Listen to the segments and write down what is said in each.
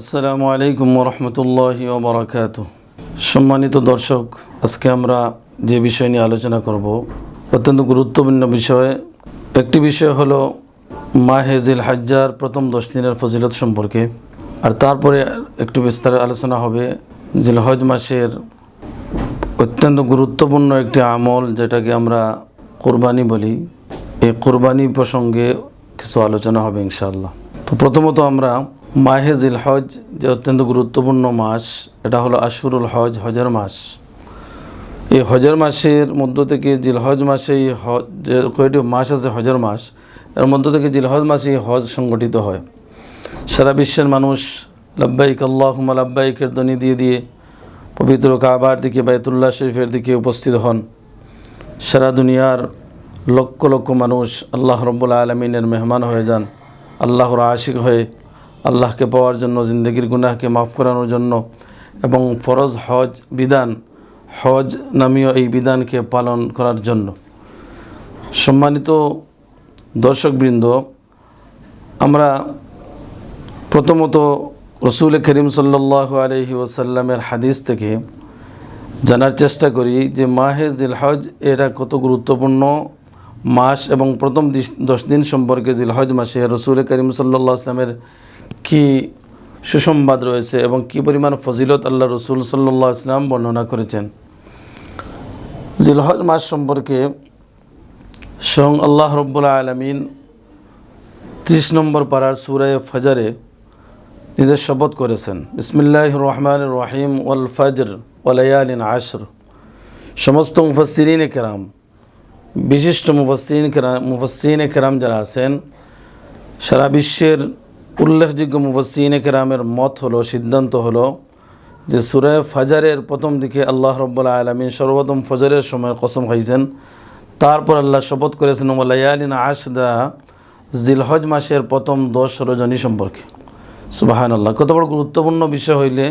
আসসালামু আলাইকুম রহমতুল্লাহ ওবরাকাত সম্মানিত দর্শক, আজকে আমরা যে বিষয় নিয়ে আলোচনা করব, অত্যন্ত গুরুত্বপূর্ণ বিষয়। একটি বিষয় হলো মাহেজিল হাজ্জার প্রথম দশ দিনের ফজিলত সম্পর্কে, আর তারপরে একটু বিস্তারে আলোচনা হবে। জিল হজ মাসের অত্যন্ত গুরুত্বপূর্ণ একটি আমল যেটাকে আমরা কোরবানি বলি। এই কোরবানি প্রসঙ্গে কিছু আলোচনা হবে ইনশাআল্লাহ। তো প্রথমত আমরা মাহে জিল হজ যে অত্যন্ত গুরুত্বপূর্ণ মাস, এটা হলো আশুরুল হজ, হজের মাস। এই হজের মাসের মধ্য থেকে জিলহজ মাসে এই হজ যে কয়টি মাস আছে হজের মাস, এর মধ্য থেকে জিলহজ মাসে এই হজ সংগঠিত হয়। সারা বিশ্বের মানুষ লাব্বাইক আল্লাহুমা লাব্বাইকের ধ্বনি দিয়ে দিয়ে পবিত্র কাবার দিকে, বায়তুল্লাহ শরীফের দিকে উপস্থিত হন। সারা দুনিয়ার লক্ষ লক্ষ মানুষ আল্লাহ রব্বুল আলমিনের মেহমান হয়ে যান, আল্লাহর আশিক হয়ে আল্লাহকে পাওয়ার জন্য, জিন্দগির গুনাহকে মাফ করানোর জন্য এবং ফরজ হজ বিধান, হজ নামীয় এই বিধানকে পালন করার জন্য। সম্মানিত দর্শকবৃন্দ, আমরা প্রথমত রসুল করিম সাল্লাহ আলহি ওসাল্লামের হাদিস থেকে জানার চেষ্টা করি যে মাহে জিলহজ এটা কত গুরুত্বপূর্ণ মাস এবং প্রথম দশ দিন সম্পর্কে জিলহজ মাসে রসুল করিম সাল্লাহ আসলামের কি সুসংবাদ রয়েছে এবং কি পরিমাণ ফজিলত আল্লাহ রসুল সাল্লাহ ইসলাম বর্ণনা করেছেন? জিলহজ মাস সম্পর্কে স্বয়ং আল্লাহ রব্বুল আলমিন ত্রিশ নম্বর পাড়ার সুরায় ফজরে নিজের শপথ করেছেন। বিসমিল্লাহ রহমান রহিম, ওয়াল ফজর ওয়ালায়ালিন আশর সমস্ত মুফসিরিন কেরাম, বিশিষ্ট মুফসিন মুফসিন কেরাম যারা আছেন, সারা বিশ্বের উল্লেখযোগ্য মুফসিন কেরামের মত হলো, সিদ্ধান্ত হলো যে সুরায় ফজরের প্রথম দিকে আল্লাহ রব্বুল্লা আলমিন সর্বপ্রথম ফজরের সময় কসম খাইছেন। তারপর আল্লাহ শপথ করেছেন ওয়ালায়ালিন আশদা জিলহজ মাসের প্রথম দশ রজনী সম্পর্কে। সুবাহান আল্লাহ কত বড় গুরুত্বপূর্ণ বিষয় হইলে,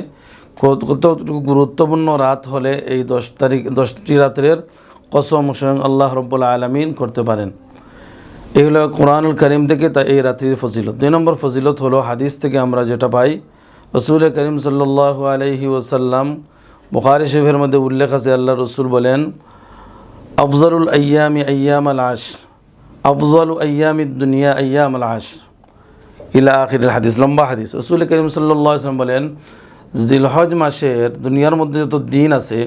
কত গুরুত্বপূর্ণ রাত হলে এই দশ তারিখ, দশটি রাত্রের কসম স্বয়ং আল্লাহ রব্বুল্লা আলমিন করতে পারেন। এই হলো কোরআনুল করিম থেকে তা এই রাত্রির ফজিলত। দুই নম্বর ফজিলত হলো হাদিস থেকে আমরা যেটা পাই, রসুল করিম সাল্লাহ আলহি ওসাল্লাম বুখারি শরীফের মধ্যে উল্লেখ আছে আল্লাহ রসুল বলেন, আফজলুল আয়ামি আয়াম আল আশ আফজল আয়ামি দুনিয়া আয়াম আল আশ ইলা আখির হাদিস, লম্বা হাদিস। রসুল করিম সাল্লাহ বলেন, জিলহজ মাসের দুনিয়ার মধ্যে যত দিন আছে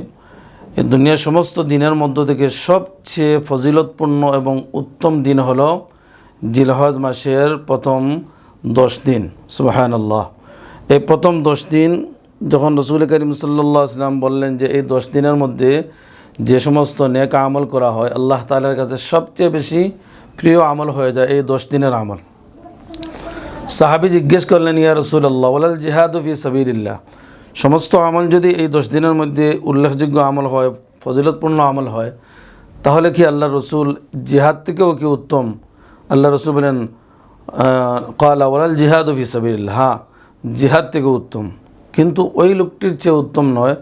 এই দুনিয়ার সমস্ত দিনের মধ্য থেকে সবচেয়ে ফজিলতপূর্ণ এবং উত্তম দিন হল জিলহজ মাসের প্রথম দশ দিন। সুবাহান আল্লাহ এই প্রথম দশ দিন যখন রসুল করিম সাল্লাহ আসলাম বললেন যে এই দশ দিনের মধ্যে যে সমস্ত নেক আমল করা হয়, আল্লাহ তালার কাছে সবচেয়ে বেশি প্রিয় আমল হয়ে যায় এই দশ দিনের আমল। সাহাবি জিজ্ঞেস করলেন, ইয়া রসুল আল্লাহ ওলাল ফি সাবিরিল্লাহ সমস্ত আমল যদি এই দশ দিনের মধ্যে উল্লেখযোগ্য আমল হয়, ফজিলতপূর্ণ আমল হয়, তাহলে কি আল্লাহ রসুল জিহাদ থেকেও কি উত্তম? আল্লাহ রসুল বলেন কালা ওলাল জিহাদ ফি সাবিরিল্লাহ হ্যাঁ জিহাদ থেকে উত্তম। কিন্তু ওই লোকটির চেয়ে উত্তম নয়,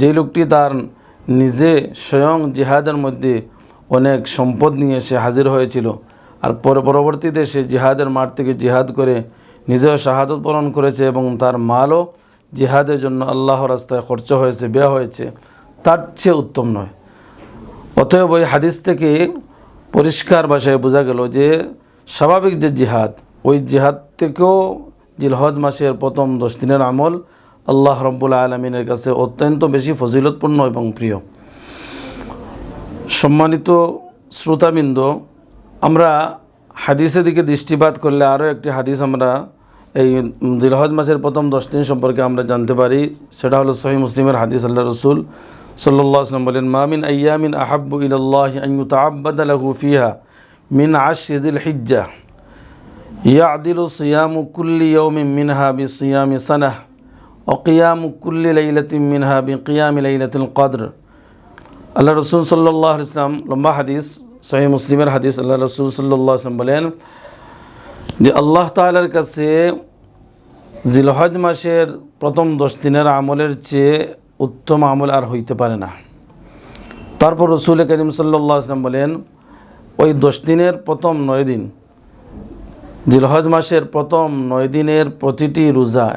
যেই লোকটি তার নিজে স্বয়ং জিহাদের মধ্যে অনেক সম্পদ নিয়ে সে হাজির হয়েছিল, আর পরে, পরবর্তীতে সে জিহাদের মাঠ থেকে জিহাদ করে নিজেও শাহাদত বরণ করেছে এবং তার মালও জিহাদের জন্য আল্লাহ রাস্তায় খরচ হয়েছে, ব্যয় হয়েছে, তার চেয়ে উত্তম নয়। অতএব ওই হাদিস থেকে পরিষ্কার ভাষায় বোঝা গেল যে স্বাভাবিক যে জিহাদ, ওই জিহাদ থেকেও জিলহজ মাসের প্রথম দশ দিনের আমল আল্লাহ রব্বুল আলমিনের কাছে অত্যন্ত বেশি ফজিলতপূর্ণ এবং প্রিয়। সম্মানিত শ্রোতাবৃন্দ, আমরা হাদিসের দিকে দৃষ্টিপাত করলে আরও একটি হাদিস আমরা এই দিলহজ মাসের প্রথম দশ দিন সম্পর্কে আমরা জানতে পারি সেটা হলো সহি মুসলিমের হাদিস আল্লাহ রসুল সাল্লাহ আসলাম বলেন মামিন আয়ামিন আহাব্বু ইল্লাহ আইয়ু তাআব্বাদালাহু ফিহা মিন আশিদিল হিজ্জা ইয়াদিলু সিয়ামু কুল্লি ইয়াউমিন মিনহা বিসিয়ামি সানাহ وقيام كل ليلة منها بقيام ليلة القدر আল্লাহ রসুল সাল্লাহ ইসলাম লম্বা হাদিস সহি মুসলিমের হাদিস আল্লাহ রসুল সাল্লাহ ইসলাম বলেন যে আল্লাহ তালার কাছে জিলহজ মাসের প্রথম দশ দিনের আমলের চেয়ে উত্তম আমল আর হইতে পারে না। তারপর রসুল করিম সাল্লাহ আসলাম বলেন, ওই দশ দিনের প্রথম নয় দিন, জিলহজ মাসের প্রথম নয় দিনের প্রতিটি রোজা,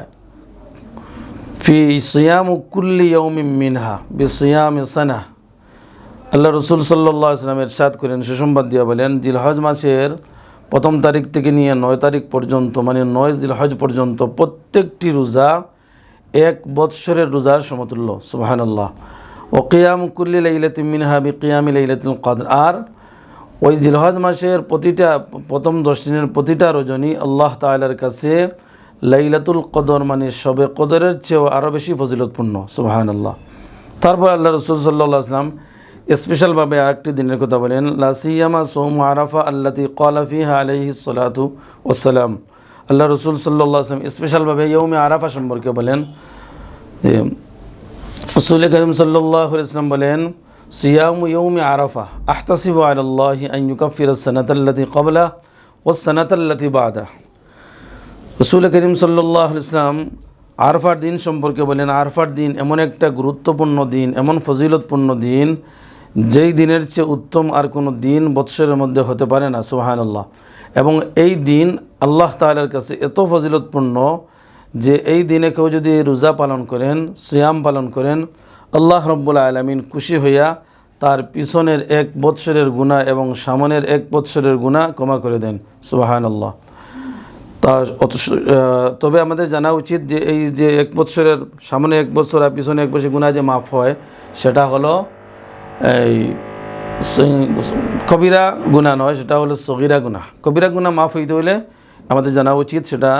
ফি সিয়াম কুল্লি ইয়ৌমিম মিনহা, বি সিয়াম সানা আল্লাহ রসুল সাল্লাহ ইসলামের সাদ করেন, সুসংবাদ দিয়া বলেন, জিলহজ মাসের প্রথম তারিখ থেকে নিয়ে নয় তারিখ পর্যন্ত মানে নয় জিলহজ পর্যন্ত প্রত্যেকটি রোজা এক বৎসরের রোজার সমতুল্য সুবাহান আল্লাহ ও কিয়াম কুল্লি লাইলাতি মিনহা বি কিয়ামি লাইলাতুল কদর। আর ওই জিলহজ মাসের প্রতিটা, প্রথম দশ দিনের প্রতিটা রজনী আল্লাহ তাআলার কাছে লাইলাতুল কদর মানে সবে কদরের চেয়েও আরও বেশি ফজিলতপূর্ণ সুবাহান আল্লাহ তারপর আল্লাহ রসুল সাল্লাহ আসলাম স্পেশালভাবে আরেকটি দিনের কথা বলেন লাসিয়ামা সৌম আরাফা আল্লাতি কলাফিহা আলহি সালাতু ওসালাম আল্লাহ রসুল সাল্লাহ আসলাম স্পেশালভাবে ইয়ৌমে আরাফা সম্পর্কে বলেন রসুল করিম সাল্লাহ ইসলাম বলেন, সিয়াম ইয়ৌমে আরাফা আহতাসিব আল্লাহ আইয়ুকাফির সনাতাল্লাতি কবলা ও সনাতাল্লাতি বাদা। রসুল করিম সাল্লাহ ইসলাম আরফার দিন সম্পর্কে বলেন, আরফার দিন এমন একটা গুরুত্বপূর্ণ দিন, এমন ফজিলতপূর্ণ দিন যেই দিনের চেয়ে উত্তম আর কোনো দিন বৎসরের মধ্যে হতে পারে না সুহান আল্লাহ এবং এই দিন আল্লাহ তালার কাছে এত ফজিলতপূর্ণ যে এই দিনে কেউ যদি রোজা পালন করেন, সিয়াম পালন করেন, আল্লাহ রব্বুল আলমিন খুশি হইয়া তার পিছনের এক বৎসরের গুণা এবং সামনের এক বৎসরের গুণা ক্ষমা করে দেন সুবাহান আল্লাহ তা তবে আমাদের জানা উচিত যে এই যে এক বৎসরের, সামনে এক বছর আর পিছনে এক বছর গুণা যে মাফ হয়, সেটা হলো এই কবিরা গুণা নয়, সেটা হলো সগিরা গুণা। কবিরা গুণা মাফ হইতে হইলে আমাদের জানা উচিত সেটা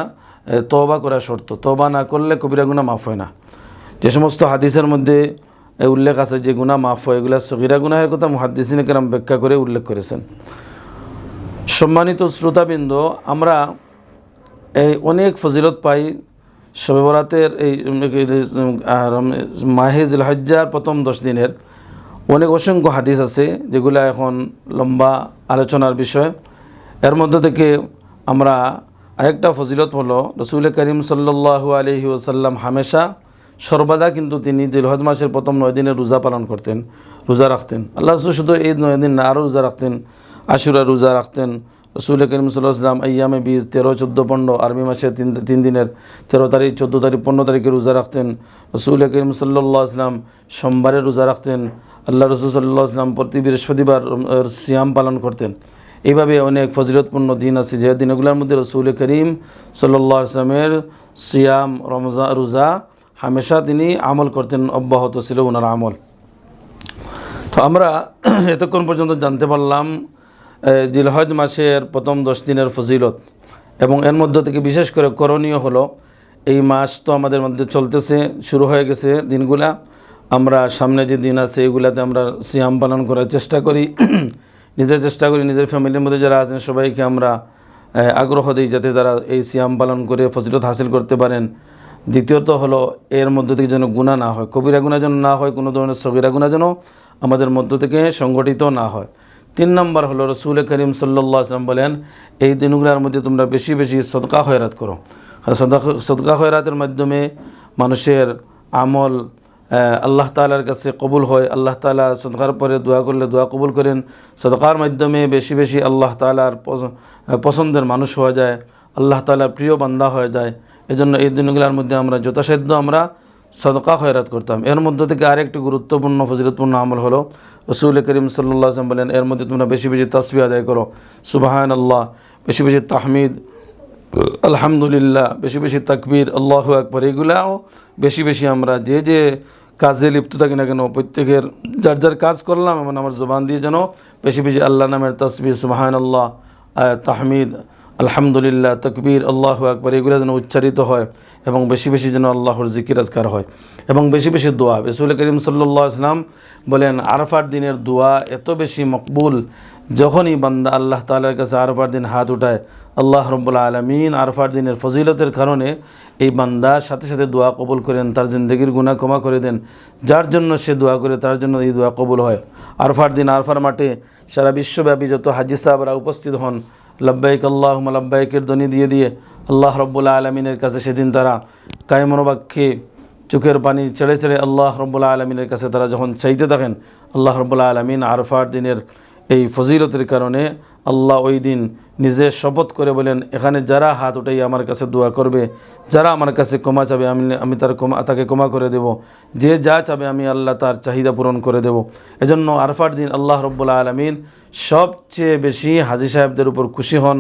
তবা করা শর্ত। তবা না করলে কবিরা গুণা মাফ হয় না। যে সমস্ত হাদিসের মধ্যে উল্লেখ আছে যে গুণা মাফ হয়, এগুলা সগিরা গুনাহের কথা মুহাদ্দিসিন কেরাম ব্যাখ্যা করে উল্লেখ করেছেন। সম্মানিত শ্রোতাবৃন্দ, আমরা এই অনেক ফজিলত পাই শবে বরাতের এই মাহেজুল হজ্জার প্রথম দশ দিনের। অনেক অসংখ্য হাদিস আছে যেগুলো এখন লম্বা আলোচনার বিষয়। এর মধ্যে থেকে আমরা আরেকটা ফজিলত হলো, রসুল করিম সাল্লু আলহি ওসাল্লাম হামেশা, সর্বদা কিন্তু তিনি জিলহজ মাসের প্রথম নয় দিনে রোজা পালন করতেন, রোজা রাখতেন। আল্লাহ রসুল শুধু এই নয় দিন না, আরও রোজা রাখতেন। আশুরা রোজা রাখতেন। রসুল করিম সাল্লাহাম আয়ামে বীজ তেরো, চোদ্দ, পনেরো, আরবি মাসে তিন তিন দিনের, তেরো তারিখ, চোদ্দ তারিখ, পনেরো তারিখে রোজা রাখতেন। রসুল করিম সাল্লাহ আসলাম সোমবারে রোজা রাখতেন। আল্লাহ রসুল সাল্লাহ আসলাম প্রতি বৃহস্পতিবার সিয়াম পালন করতেন। এইভাবে অনেক ফজিলতপূর্ণ দিন আছে যে দিনগুলোর মধ্যে রসুল করিম সাল্লাহ আসলামের সিয়াম, রমজা, রোজা হামেশা তিনি আমল করতেন, অব্যাহত ছিল ওনার আমল। তো আমরা এতক্ষণ পর্যন্ত জানতে পারলাম জিলহজ মাসের প্রথম দশ দিনের ফজিলত এবং এর মধ্য থেকে বিশেষ করে করণীয় হলো, এই মাস তো আমাদের মধ্যে চলতেছে, শুরু হয়ে গেছে দিনগুলা। আমরা সামনে যে দিন আছে, এগুলাতে আমরা সিয়াম পালন করার চেষ্টা করি। নিজের চেষ্টা করি, নিজের ফ্যামিলির মধ্যে যারা আছেন, সবাইকে আমরা আগ্রহ দিই যাতে তারা এই সিয়াম পালন করে ফজিলত হাসিল করতে পারেন। দ্বিতীয়ত হলো, এর মধ্য থেকে যেন গুণা না হয়। কবিরা গুণা যেন না হয়, কোনো ধরনের সগিরা গুণা যেন আমাদের মধ্য থেকে সংগঠিত না হয়। তিন নম্বর হলো, রসুল করিম সাল্লাহ আসলাম বলেন, এই দিনগুলোর মধ্যে তোমরা বেশি বেশি সদকা হয়রাত করো। সদকা হয়রাতের মাধ্যমে মানুষের আমল আল্লাহ তালার কাছে কবুল হয়। আল্লাহ তালা সদকার পরে দোয়া করলে দোয়া কবুল করেন। সদকার মাধ্যমে বেশি বেশি আল্লাহ তালার পছন্দের মানুষ হওয়া যায়। আল্লাহ তালার প্রিয় বান্দা হয়ে যায়। এজন্য এই দিনগুলোর মধ্যে আমরা যথাসাধ্য আমরা সদকা খয়রাত করতাম। এর মধ্যে থেকে আরেকটি গুরুত্বপূর্ণ, ফজিলতপূর্ণ আমল হলো, রসুল করিম সাল্লাহ বলেন, এর মধ্যে তোমরা বেশি বেশি তসবি আদায় করো। সুবাহান আল্লাহ বেশি বেশি তাহমিদ আলহামদুলিল্লাহ, বেশি বেশি তাকবির, আল্লাহ আকবর, এগুলাও বেশি বেশি আমরা যে যে কাজে লিপ্ত থাকি না কেন, প্রত্যেকের যার যার কাজ করলাম, এমন আমার জবান দিয়ে যেন বেশি বেশি আল্লাহ নামের তসবি সুবাহান আল্লাহ তাহমিদ, আলহামদুলিল্লাহ, তকবীর, আল্লাহ আকবর, এগুলো যেন উচ্চারিত হয় এবং বেশি বেশি যেন আল্লাহর জিকির আজকার হয় এবং বেশি বেশি দোয়া। রসুল করিম সাল্লাহ আসলাম বলেন, আরফার দিনের দোয়া এত বেশি মকবুল যখনই বান্দা আল্লাহ তালার কাছে আরফার দিন হাত উঠায়, আল্লাহ রব্বুল্লা আলমিন আরফার দিনের ফজিলতের কারণে এই বান্দার সাথে সাথে দোয়া কবুল করেন, তার জিন্দগির গুণা ক্ষমা করে দেন। যার জন্য সে দোয়া করে, তার জন্য এই দোয়া কবুল হয়। আরফার দিন আরফার মাঠে সারা বিশ্বব্যাপী যত হাজি সাহাবরা উপস্থিত হন, লব্বাইক আল্লাহ লব্বাইকের ধ্বনি দিয়ে দিয়ে আল্লাহ রব্বুল্লা আলমিনের কাছে সেদিন তারা কায়মনোবাক্যে চোখের পানি ছেড়ে ছেড়ে আল্লাহ রব্বুল্লা আলমিনের কাছে তারা যখন চাইতে থাকেন, আল্লাহ রব্বুল্লা আলমিন আরফার দিনের এই ফজিলতের কারণে আল্লাহ ওই দিন নিজে শপথ করে বলেন, এখানে যারা হাত উঠাই আমার কাছে দোয়া করবে, যারা আমার কাছে ক্ষমা চাবে, আমি আমি তার ক্ষমা, তাকে ক্ষমা করে দেব। যে যা চাবে আমি আল্লাহ তার চাহিদা পূরণ করে দেব। এজন্য আরফার দিন আল্লাহ রব্বুল্লা আলমিন সবচেয়ে বেশি হাজি সাহেবদের উপর খুশি হন।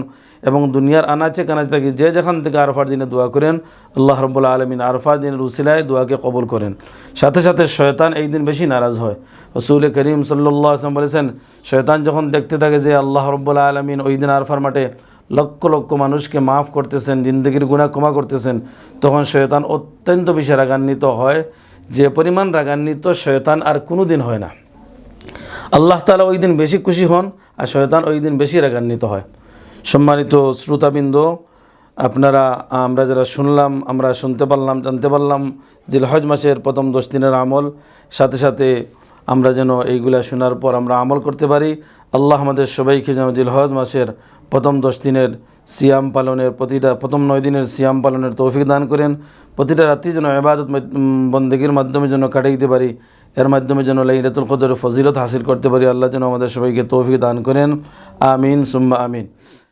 এবং দুনিয়ার আনাচে কানাচে থাকি, যে যেখান থেকে আরফার দিনে দোয়া করেন, আল্লাহ রব্বুল্লা আলমিন আরফার দিনের উসিলায় দোয়াকে কবল করেন। সাথে সাথে শয়তান এই দিন বেশি নারাজ হয়। রসুল করিম সাল্লাহ আসলাম বলেছেন, শয়তান যখন দেখতে থাকে যে আল্লাহ রব্বুল্লা আলমিন ওই দিন আরফার মাঠে লক্ষ লক্ষ মানুষকে মাফ করতেছেন, জিন্দগির গুণা ক্ষমা করতেছেন, তখন শয়তান অত্যন্ত বেশি রাগান্বিত হয়। যে পরিমাণ রাগান্বিত শয়তান আর কোনো দিন হয় না। আল্লাহ তালা ওই দিন বেশি খুশি হন আর শয়তান ওই দিন বেশি রাগান্বিত হয়। সম্মানিত শ্রোতাবৃন্দ, আপনারা, আমরা যারা শুনলাম, আমরা শুনতে পারলাম, জানতে পারলাম জিলহজ মাসের প্রথম দশ দিনের আমল, সাথে সাথে আমরা যেন এইগুলা শোনার পর আমরা আমল করতে পারি। আল্লাহ আমাদের সবাইকে যেন জিলহজ মাসের প্রথম দশ দিনের সিয়াম পালনের প্রতিটা, প্রথম নয় দিনের সিয়াম পালনের তৌফিক দান করেন। প্রতিটা রাত্রি যেন এবাদত বন্দেগীর মাধ্যমে যেন কাটাইতে পারি। এর মাধ্যমে যেন লাইলাতুল কদর ফজিলত হাসিল করতে পারি। আল্লাহ যেন আমাদের সবাইকে তৌফিক দান করেন। আমিন, সুম্মা আমিন।